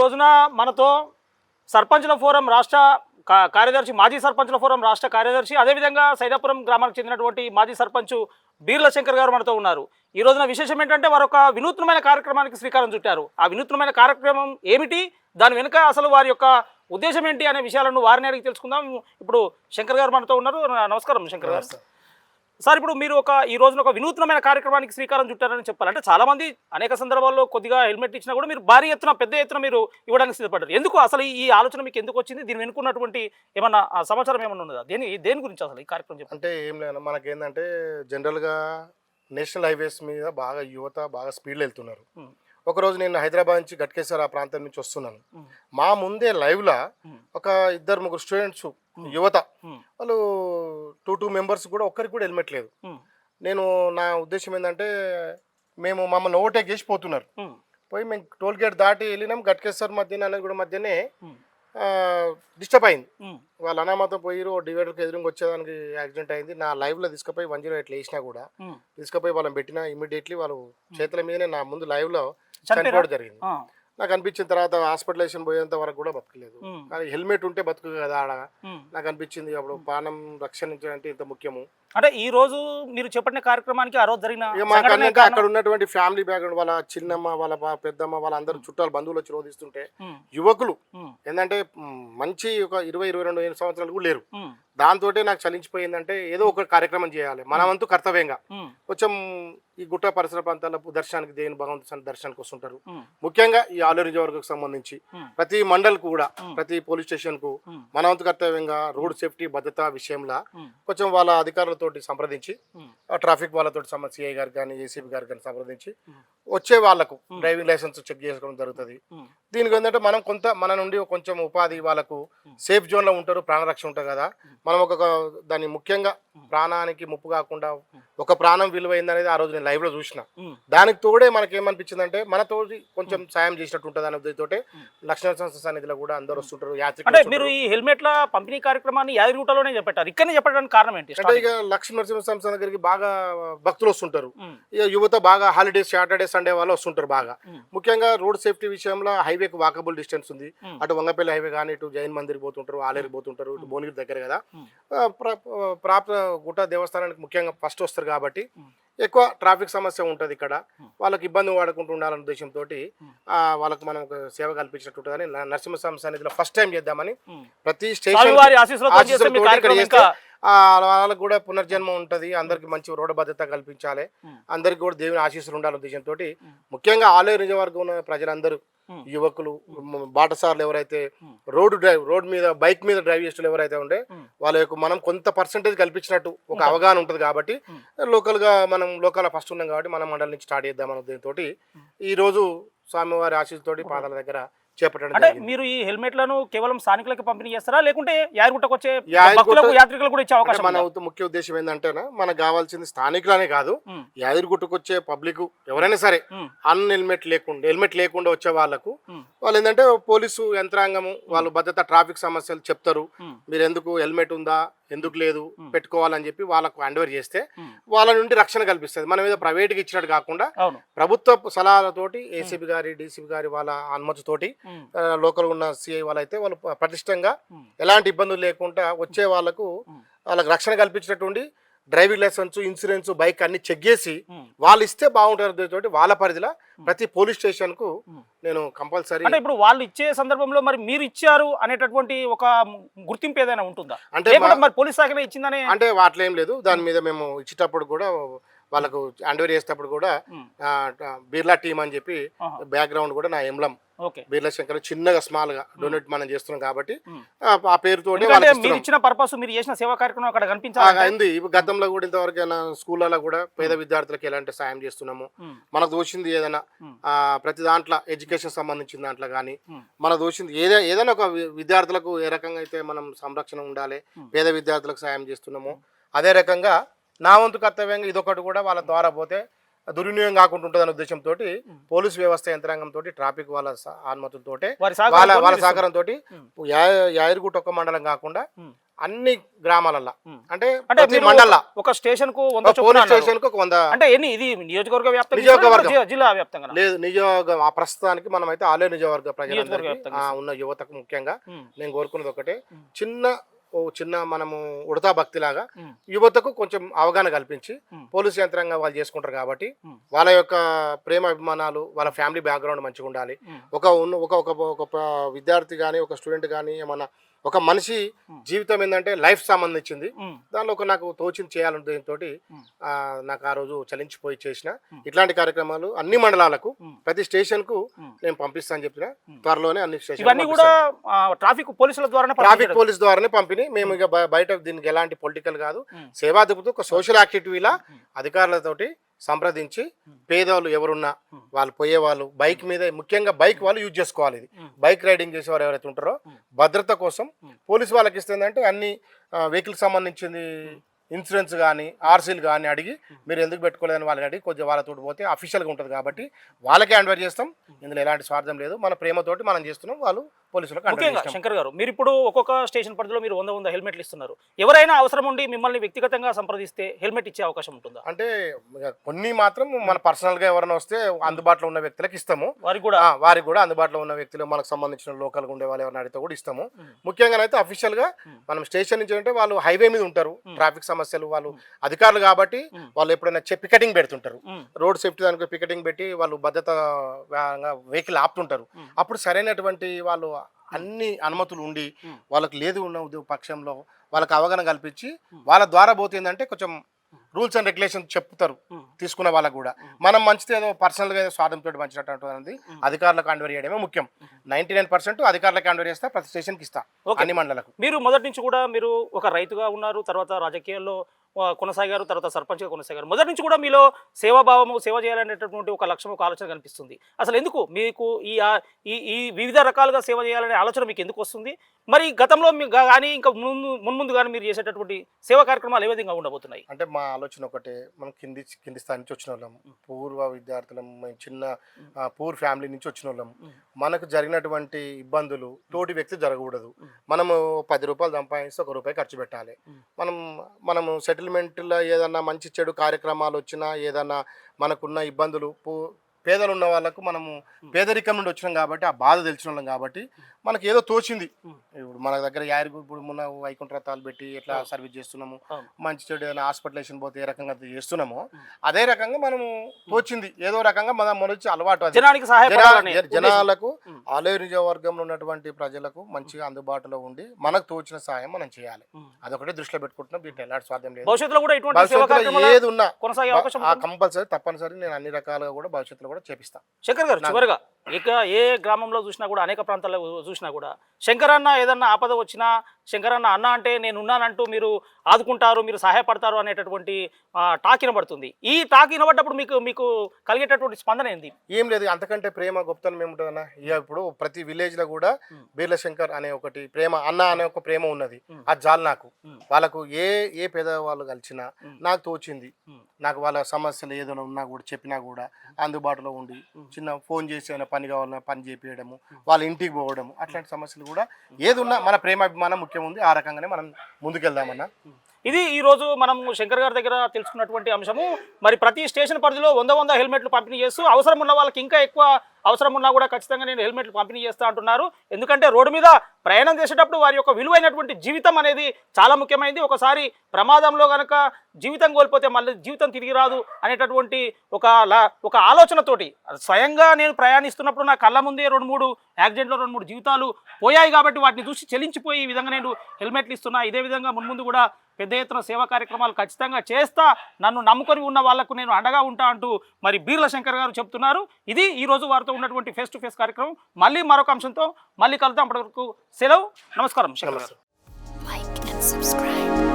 రోజున మనతో సర్పంచుల ఫోరం రాష్ట్ర కార్యదర్శి మాజీ సర్పంచుల ఫోరం రాష్ట్ర కార్యదర్శి అదేవిధంగా సైదాపురం గ్రామానికి చెందినటువంటి మాజీ సర్పంచ్ బీర్ల శంకర్ గారు మనతో ఉన్నారు. ఈ రోజున విశేషం ఏంటంటే వారు ఒక వినూత్నమైన కార్యక్రమానికి శ్రీకారం చుట్టారు. ఆ వినూత్నమైన కార్యక్రమం ఏమిటి? దాని వెనుక అసలు వారి యొక్క ఉద్దేశం ఏంటి అనే విషయాలను వారిని అడిగి తెలుసుకుందాం. ఇప్పుడు శంకర్ గారు మనతో ఉన్నారు. నమస్కారం శంకర్ గారు. సార్ ఇప్పుడు మీరు ఒక ఈ రోజున ఒక వినూత్నమైన కార్యక్రమానికి శ్రీకారం చుట్టారని చెప్పాలి అంటే చాలా మంది అనేక సందర్భాల్లో కొద్దిగా హెల్మెట్ ఇచ్చినా కూడా మీరు భారీ ఎత్తున పెద్ద ఎత్తున మీరు ఇవ్వడానికి సిద్ధపడ్డారు. ఎందుకు అసలు ఈ ఆలోచన మీకు ఎందుకు వచ్చింది? దీని వెనుకున్నటువంటి ఏమన్నా సమాచారం ఏమన్నా ఉన్నదా? దేని దేని గురించి అసలు ఈ కార్యక్రమం చెప్పండి. అంటే ఏం లేదు మనకేందంటే జనరల్గా నేషనల్ హైవేస్ మీద బాగా యువత బాగా స్పీడ్లో వెళ్తున్నారు. ఒకరోజు నేను హైదరాబాద్ నుంచి గట్కేశ్వర ఆ ప్రాంతం నుంచి వస్తున్నాను. మా ముందే లైవ్లో. ఒక ఇద్దరు ముగ్గురు స్టూడెంట్స్ యువత టూ మెంబర్స్ కూడా ఒక్కరికి కూడా హెల్మెట్ లేదు. నేను నా ఉద్దేశం ఏంటంటే మేము మమ్మల్ని ఓవర్టేక్ చేసి పోతున్నారు. పోయి మేము టోల్ గేట్ దాటి వెళ్ళినాం గట్కేశ్వర్ మధ్యన అనేది కూడా మధ్యనే. డిస్టర్బ్ అయింది. వాళ్ళు అనామతం పోయిరు డివైడర్కి ఎదురుగా వచ్చేదానికి యాక్సిడెంట్ అయింది నా లైవ్లో తీసుకుపోయి వన్ జీరో ఎయిట్లో వేసినా కూడా. తీసుకుపోయి వాళ్ళని పెట్టిన ఇమీడియట్లీ వాళ్ళు చేతుల మీదనే నా ముందు లైవ్లో? చనిపోవడం జరిగింది. నాకు అనిపించిన తర్వాత హాస్పిటలైజేషన్ పోయేంత వరకు కూడా బతకలేదు. కానీ హెల్మెట్ ఉంటే బతుకు కదా ఆడ. నాకు అనిపించింది అప్పుడు ప్రాణం రక్షించాలంటే ఇంత ముఖ్యము అంటే ఈ రోజు మీరు చెప్పిన కార్యక్రమానికి ఆ రోజు జరిగిన? అక్కడ ఉన్నటువంటి ఫ్యామిలీ బ్యాక్గ్రౌండ్ వాళ్ళ చిన్నమ్మ వాళ్ళ పెద్దమ్మ వాళ్ళ అందరూ చుట్టాలు బంధువులు వచ్చి రోధిస్తుంటే. యువకులు. ఏంటంటే మంచి ఒక ఇరవై ఇరవై రెండు సంవత్సరాలు కూడా లేరు. దాంతో నాకు చలించిపోయిందంటే ఏదో ఒక కార్యక్రమం చేయాలి మన వంతు కర్తవ్యంగా. కొంచెం ఈ గుట్ట పరిసర ప్రాంతాల్లో దర్శనానికి దేవుని భగవంతు దర్శనానికి వస్తుంటారు. ముఖ్యంగా ఈ ఆలూరు నియోజకవర్గకు సంబంధించి. ప్రతి మండల్ కూడా. ప్రతి పోలీస్ స్టేషన్కు ఉమ్. మన వంతు కర్తవ్యంగా రోడ్ సేఫ్టీ భద్రత విషయంలో. కొంచెం వాళ్ళ అధికారులతోటి సంప్రదించి ట్రాఫిక్ వాళ్ళతో సిఐ గారు కానీ ఏసీబీ గారు కానీ సంప్రదించి. వచ్చే వాళ్ళకు డ్రైవింగ్ లైసెన్స్ చెక్ చేసుకోవడం జరుగుతుంది. దీనికి ఏంటంటే మనం కొంత మన నుండి కొంచెం ఉపాధి వాళ్ళకు సేఫ్ జోన్లో ఉంటారు ప్రాణరక్షణ ఉంటుంది కదా. మనం ఒక దాన్ని ముఖ్యంగా ప్రాణానికి ముప్పు కాకుండా ఒక ప్రాణం విలువైంది అనేది ఆ రోజు నేను లైవ్లో చూసిన. దానికి తోడే మనకి ఏమనిపించింది అంటే మనతోటి కొంచెం సాయం చేసినట్టు ఉంటుంది అనే ఉద్దేశంతో లక్ష్మణ సంస్థ సన్నిధిలో కూడా అందరూ వస్తుంటారు అంటే. మీరు ఈ హెల్మెట్ల పంపిణీ కార్యక్రమాన్ని యాదగిరిగుట్టలోనే చెప్పారు ఇక్కడనే చెప్పడానికి కారణం ఏంటి? అంటే ఇక లక్ష్మీ నరసింహ సంస్థ దగ్గరికి బాగా భక్తులు వస్తుంటారు. ఇక యువత బాగా హాలిడేస్ సాటర్డే సండే వాళ్ళు వస్తుంటారు బాగా. ముఖ్యంగా రోడ్ సేఫ్టీ విషయంలో హైవేకి వాకబుల్ డిస్టెన్స్ ఉంది. అటు వంగపల్లి హైవే కానీ ఇటు జైన్ మందిర్ పోతుంటారు ఆలేరు పోతుంటారు ఇటు భువనగిరి దగ్గర కదా ప్రాప్త గుట్ట దేవస్థానానికి ముఖ్యంగా ఫస్ట్ వస్తారు కాబట్టి. ఎక్కువ ట్రాఫిక్ సమస్య ఉంటుంది ఇక్కడ. వాళ్ళకి ఇబ్బంది పడకుండా ఉండాలనే ఉద్దేశంతో. వాళ్ళకి మనం ఒక సేవ కల్పించినట్టు ఉంటుందని నరసింహస్వామి సన్నిధిలో ఫస్ట్ టైం చేద్దామని. ప్రతి స్టేషన్ వాళ్ళకు కూడా పునర్జన్మ ఉంటుంది అందరికి మంచి రోడ్డు భద్రత కల్పించాలి. అందరికి కూడా దేవుని ఆశీస్సులు ఉండాలనే ఉద్దేశంతో. ముఖ్యంగా ఆలయ నిజవర్గం ఉన్న ప్రజలందరూ. యువకులు బాటసార్లు ఎవరైతే. రోడ్డు డ్రైవ్ రోడ్ మీద బైక్ మీద డ్రైవ్ చేసిన ఎవరైతే ఉండే. వాళ్ళ యొక్క మనం కొంత పర్సంటేజ్ కల్పించినట్టు ఒక అవగాహన ఉంటుంది కాబట్టి ఉమ్. లోకల్గా మనం లోకల్ ఫస్ట్ ఉన్నాం కాబట్టి మన మండలి నుంచి స్టార్ట్ చేద్దాం అనే తోటి ఈ రోజు స్వామివారి ఆశీస్సుతోటి పాదాల దగ్గర చేపట్టడం అంటే. మీరు ఈ హెల్మెట్లను కేవలం స్థానికులకి పంపిణీ చేస్తారా లేకుంటే యాదగిరిగుట్టకు వచ్చే భక్తులకు యాత్రికులకు కూడా ఇచ్చే అవకాశం మన ముఖ్య ఉద్దేశం ఏంటంటేనా మనకు కావాల్సింది స్థానికులనే కాదు. యాదగిరిగుట్టకు వచ్చే పబ్లిక్ ఎవరైనా సరే. అన్ హెల్మెట్ లేకుండా హెల్మెట్ లేకుండా వచ్చే వాళ్ళకు. వాళ్ళు ఏంటంటే పోలీసు యంత్రాంగము వాళ్ళు భద్రత ట్రాఫిక్ సమస్యలు చెప్తారు. మీరు ఎందుకు హెల్మెట్ ఉందా ఎందుకు లేదు పెట్టుకోవాలని చెప్పి వాళ్ళకు హ్యాండ్ఓవర్ చేస్తే. వాళ్ళ నుండి రక్షణ కల్పిస్తుంది మనం ఏదో ప్రైవేట్కి ఇచ్చినట్టు కాకుండా ప్రభుత్వ సలహాలతోటి ఏసీబీ గారి డీసీబీ గారి వాళ్ళ అనుమతితోటి లోకల్ ఉన్న సిఐ వాళ్ళు ప- పటిష్టంగా ఉమ్. ఎలాంటి ఇబ్బందులు లేకుండా వచ్చే వాళ్ళకు. వాళ్ళకి రక్షణ కల్పించినట్టుండి డ్రైవింగ్ లైసెన్స్ ఇన్సూరెన్స్ బైక్ అన్ని చెక్ చేసి. వాళ్ళు ఇస్తే బాగుంటారు తోటి వాళ్ళ పరిధిలో ప్రతి పోలీస్ స్టేషన్కు. నేను కంపల్సరీ అంటే ఇప్పుడు వాళ్ళు ఇచ్చే సందర్భంలో మరి మీరు ఇచ్చారు అనేటటువంటి ఒక గుర్తింపు ఏదైనా ఉంటుందా అంటే మరి పోలీస్ శాఖనే ఇచ్చిందనే అంటే వాటిలో ఏం లేదు దాని మీద మేము ఇచ్చేటప్పుడు కూడా వాళ్ళకు హ్యాండ్ఓవర్ చేసేటప్పుడు కూడా బిర్లా టీమ్ అని చెప్పి. బ్యాక్గ్రౌండ్ కూడా నా ఓకే బిర్లా శంకర్ చిన్నగా స్మాల్గా డొనేట్ మనం చేస్తున్నాం కాబట్టి. ఆ, పేరుతో ఇచ్చిన పర్పస్ మీరు చేసిన సేవా కార్యక్రమం అక్కడ గతంలో కూడా ఇంతవరకు స్కూళ్ళలో కూడా పేద విద్యార్థులకు ఎలాంటి సాయం చేస్తున్నాము. మనకు దోచింది ఏదైనా ప్రతి దాంట్లో ఎడ్యుకేషన్ సంబంధించిన దాంట్లో కానీ. మనకు దోచింది ఏదే ఏదైనా ఒక విద్యార్థులకు ఏ రకంగా అయితే మనం సంరక్షణ ఉండాలి. పేద విద్యార్థులకు సాయం చేస్తున్నాము అదే రకంగా నా వంతు కర్తవ్యంగా ఇదొకటి కూడా వాళ్ళ ద్వారా పోతే దుర్వినియోగం కాకుండా ఉంటుందనే ఉద్దేశంతో పోలీస్ వ్యవస్థ యంత్రాంగంతో ట్రాఫిక్ వాళ్ళ వారి వాళ్ళ వాళ్ళ సహకారంతో ఉమ్. యాయరుగుట్ట ఒక మండలం కాకుండా. అన్ని గ్రామాలల్లో. అంటే అంటే మండల ఒక స్టేషన్కు పోలీస్. స్టేషన్కు వంద అంటే ఎన్ని ఇది నియోజకవర్గ వ్యాప్తంగా నియోజకవర్గం. జిల్లా వ్యాప్తంగా లేదు నియోజక ఆ ప్రస్తుతానికి మనం అయితే ఆలయ నియోజకవర్గ ప్రజలందరికీ నియోజకవర్గ ఉన్న యువతకు ముఖ్యంగా. నేను కోరుకున్నది ఒకటే. చిన్న ఓ చిన్న మనము ఉడతా భక్తిలాగా ఉమ్. యువతకు కొంచెం అవగాహన కల్పించి. పోలీసు యంత్రాంగం వాళ్ళు చేసుకుంటారు కాబట్టి. వాళ్ళ యొక్క ప్రేమ అభిమానాలు వాళ్ళ ఫ్యామిలీ బ్యాక్గ్రౌండ్ మంచిగా ఉండాలి. ఒక ఉన్న ఒక ఒక విద్యార్థి కానీ ఒక స్టూడెంట్ కానీ ఏమన్నా ఒక మనిషి. జీవితం ఏంటంటే లైఫ్ సంబంధించింది. దానిలో ఒక నాకు తోచింది చేయాలని దీంతో. నాకు ఆ రోజు చలించిపోయి చేసిన. ఇట్లాంటి కార్యక్రమాలు అన్ని మండలాలకు. ప్రతి స్టేషన్కు. నేను పంపిస్తాను చెప్పిన. త్వరలోనే అన్ని స్టేషన్ ట్రాఫిక్ పోలీసుల ద్వారానే ట్రాఫిక్. పోలీస్ ద్వారానే పంపిణీ మేము ఇక బయట దీనికి ఎలాంటి పొలిటికల్ కాదు. సేవా దిగుతూ ఒక సోషల్ యాక్టివిటీలా. అధికారులతోటి సంప్రదించి. పేదవాళ్ళు ఎవరున్నా. వాళ్ళు పోయేవాళ్ళు బైక్ మీద ముఖ్యంగా బైక్ వాళ్ళు యూజ్ చేసుకోవాలి ఇది. బైక్ రైడింగ్ చేసేవారు ఎవరైతే ఉంటారో. భద్రత కోసం. పోలీసు వాళ్ళకి ఇస్తుందంటే అన్ని వెహికల్ సంబంధించింది ఇన్సూరెన్స్ కానీ ఆర్సీలు కానీ అడిగి మీరు ఎందుకు పెట్టుకోలేదని వాళ్ళని అడిగి కొద్దిగా వాళ్ళతో పోతే అఫీషియల్గా ఉంటుంది కాబట్టి వాళ్ళకే హ్యాండ్ఓవర్ చేస్తాం. ఇందులో ఎలాంటి స్వార్థం లేదు. మన ప్రేమతోటి మనం చేస్తున్నాం. వాళ్ళు పోలీసులకు ముఖ్యంగా చేస్తాం. శంకర్ గారు మీరు ఇప్పుడు ఒక్కొక్క స్టేషన్ పరిధిలో మీరు వంద వంద హెల్మెట్లు ఇస్తున్నారు. ఎవరైనా అవసరం ఉండి మిమ్మల్ని వ్యక్తిగతంగా సంప్రదిస్తే హెల్మెట్ ఇచ్చే అవకాశం ఉంటుందా? అంటే కొన్ని మాత్రం మన పర్సనల్గా ఎవరైనా వస్తే అందుబాటులో ఉన్న వ్యక్తులకు ఇస్తాము. వారికి కూడా? వారికి కూడా అందుబాటులో ఉన్న వ్యక్తులు మనకు సంబంధించిన లోకల్గా ఉండే వాళ్ళు ఎవరైనా అడిగితే కూడా ఇస్తాము. ముఖ్యంగా అయితే అఫీషియల్గా. మనం స్టేషన్ నుంచి అంటే వాళ్ళు హైవే మీద ఉంటారు. ట్రాఫిక్ సమస్యలు వాళ్ళు అధికారులు కాబట్టి. వాళ్ళు ఎప్పుడైనా పికెటింగ్ పెడుతుంటారు. రోడ్ సేఫ్టీ దానికి పికెటింగ్ పెట్టి వాళ్ళు భద్రత వెహికల్ ఆపుతుంటారు. అప్పుడు సరైనటువంటి వాళ్ళు అన్ని అనుమతులు ఉండి. వాళ్ళకి లేదు ఉన్న ఉద్యోగ పక్షంలో వాళ్ళకి అవగాహన కల్పించి. వాళ్ళ ద్వారా పోతే ఏంటంటే కొంచెం రూల్స్ అండ్ రెగ్యులేషన్స్ చెప్తారు. తీసుకున్న వాళ్ళకు కూడా. మనం మంచిది ఏదో పర్సనల్గా ఏదో స్వాతంత్రం మంచినట్టు అనేది. అధికారులకు అండర్ చేయడమే ముఖ్యం నైంటీ నైన్ పర్సెంట్ అధికారులకు అండర్ చేస్తా ప్రతి స్టేషన్కి ఇస్తా. అన్ని మండలకు మీరు మొదటి నుంచి కూడా మీరు ఒక రైతుగా ఉన్నారు తర్వాత రాజకీయాల్లో కొనసాగారు తర్వాత సర్పంచ్గా కొనసాగారు. మొదటి నుంచి కూడా మీలో సేవాభావము సేవ చేయాలనేటటువంటి ఒక లక్ష్యం ఒక ఆలోచన కనిపిస్తుంది. అసలు ఎందుకు? మీకు ఈ ఈ వివిధ రకాలుగా సేవ చేయాలనే ఆలోచన మీకు ఎందుకు వస్తుంది? మరి గతంలో కానీ ఇంకా ముందు మున్ముందు కానీ మీరు చేసేటటువంటి సేవా కార్యక్రమాలు ఏ విధంగా ఉండబోతున్నాయి? అంటే మా ఆలోచన ఒకటే. మనం కింది కింది స్థాయి నుంచి వచ్చిన వాళ్ళం. పూర్వ విద్యార్థులం చిన్న పూర్ ఫ్యామిలీ నుంచి వచ్చిన వాళ్ళం. మనకు జరిగినటువంటి ఇబ్బందులు తోటి వ్యక్తి జరగకూడదు. మనము పది రూపాయలు సంపాదిస్తే ఒక రూపాయి ఖర్చు పెట్టాలి. మనం మనము సెటిల్మెంట్లో ఏదన్నా మంచి చెడు కార్యక్రమాలు వచ్చినా ఏదన్నా మనకున్న ఇబ్బందులు పూ పేదలు ఉన్న వాళ్ళకు మనము పేదరికం నుండి వచ్చినాం కాబట్టి ఆ బాధ తెలిసిన వాళ్ళం కాబట్టి మనకి ఏదో తోచింది. ఇప్పుడు మన దగ్గర యారి ఇప్పుడు మొన్న వైకుంఠ రథాలు పెట్టి ఎట్లా సర్వీస్ చేస్తున్నాము. మంచి చెడు ఏదైనా హాస్పిటలేషన్ పోతే ఏ రకంగా చేస్తున్నామో. అదే రకంగా మనము తోచింది ఏదో రకంగా మన మొదటి అలవాటు జనాలకు. ఆలయ నియోజకవర్గంలో ఉన్నటువంటి ప్రజలకు మంచిగా అందుబాటులో ఉండి మనకు తోచిన సాయం మనం చేయాలి. అదొకటి దృష్టిలో పెట్టుకుంటున్నాం దీంట్లో ఎలాంటి స్వార్థం లేదు భవిష్యత్తులో ఏది ఉన్నా? కంపల్సరీ తప్పనిసరి నేను అన్ని రకాలుగా కూడా భవిష్యత్తులో కూడా చేపిస్తా శంకర్ గారు చివరిగా ఇక ఏ గ్రామంలో చూసినా కూడా అనేక ప్రాంతాల్లో చూసినా కూడా శంకరన్న ఏదన్నా ఆపద వచ్చినా శంకరన్న అన్న అంటే నేను ఉన్నానంటూ మీరు ఆదుకుంటారు మీరు సహాయపడతారు అనేటటువంటి ఆ, టాక్ వినబడుతుంది ఈ టాక్ వినబడ్డప్పుడు మీకు మీకు కలిగేటటువంటి స్పందన ఏంది ఏం లేదు అంతకంటే ప్రేమ గొప్పతనం ఏముంటుందన్న ఇక ఇప్పుడు ప్రతి విలేజ్లో కూడా. బీర్ల శంకర్ అనే ఒకటి ప్రేమ అన్న అనే ఒక ప్రేమ ఉన్నది. అది చాలు నాకు. వాళ్ళకు ఏ ఏ పేదవాళ్ళు కలిసినా. నాకు తోచింది. నాకు వాళ్ళ సమస్యలు ఏదైనా ఉన్నా కూడా చెప్పినా కూడా అందుబాటులో ఉండి ఉమ్. చిన్న ఫోన్ చేసి ఏమైనా పని కావాలన్నా పని చేపించడము వాళ్ళ ఇంటికి పోవడము అట్లాంటి సమస్యలు కూడా ఏది ఉన్నా మన ప్రేమాభిమానం ముఖ్యం ఉంది. ఆ రకంగానే మనం ముందుకెళ్దామన్నా. ఇది ఈ రోజు మనం శంకర్ గారి దగ్గర తెలుసుకున్నటువంటి అంశము. మరి ప్రతి స్టేషన్ పరిధిలో వంద వంద హెల్మెట్లు పంపిణీ చేస్తూ అవసరం ఉన్న వాళ్ళకి ఇంకా ఎక్కువ అవసరం ఉన్నా కూడా ఖచ్చితంగా నేను హెల్మెట్లు పంపిణీ చేస్తా అంటున్నారు. ఎందుకంటే రోడ్డు మీద ప్రయాణం చేసేటప్పుడు వారి యొక్క విలువైనటువంటి జీవితం అనేది చాలా ముఖ్యమైనది ఒకసారి ప్రమాదంలో కనుక జీవితం కోల్పోతే మళ్ళీ జీవితం తిరిగి రాదు అనేటటువంటి ఒక ఒక ఆలోచనతోటి స్వయంగా నేను ప్రయాణిస్తున్నప్పుడు నా కళ్ళ ముందే రెండు మూడు యాక్సిడెంట్లో రెండు మూడు జీవితాలు పోయాయి కాబట్టి వాటిని చూసి చెలించిపోయి ఈ విధంగా నేను హెల్మెట్లు ఇస్తున్నా. ఇదే విధంగా మున్ముందు కూడా పెద్ద ఎత్తున సేవా కార్యక్రమాలు ఖచ్చితంగా చేస్తా నన్ను నమ్ముకొని ఉన్న వాళ్ళకు నేను అండగా ఉంటా అంటూ మరి బీర్ల శంకర్ గారు చెప్తున్నారు. ఇది ఈరోజు వారితో వారితో ఉన్నటువంటి ఫేస్ టు ఫేస్ కార్యక్రమం. మళ్ళీ మరొక అంశంతో మళ్ళీ కలుద్దాం. అప్పటి వరకు సెలవు. నమస్కారం శంకర్ గారు. Like and.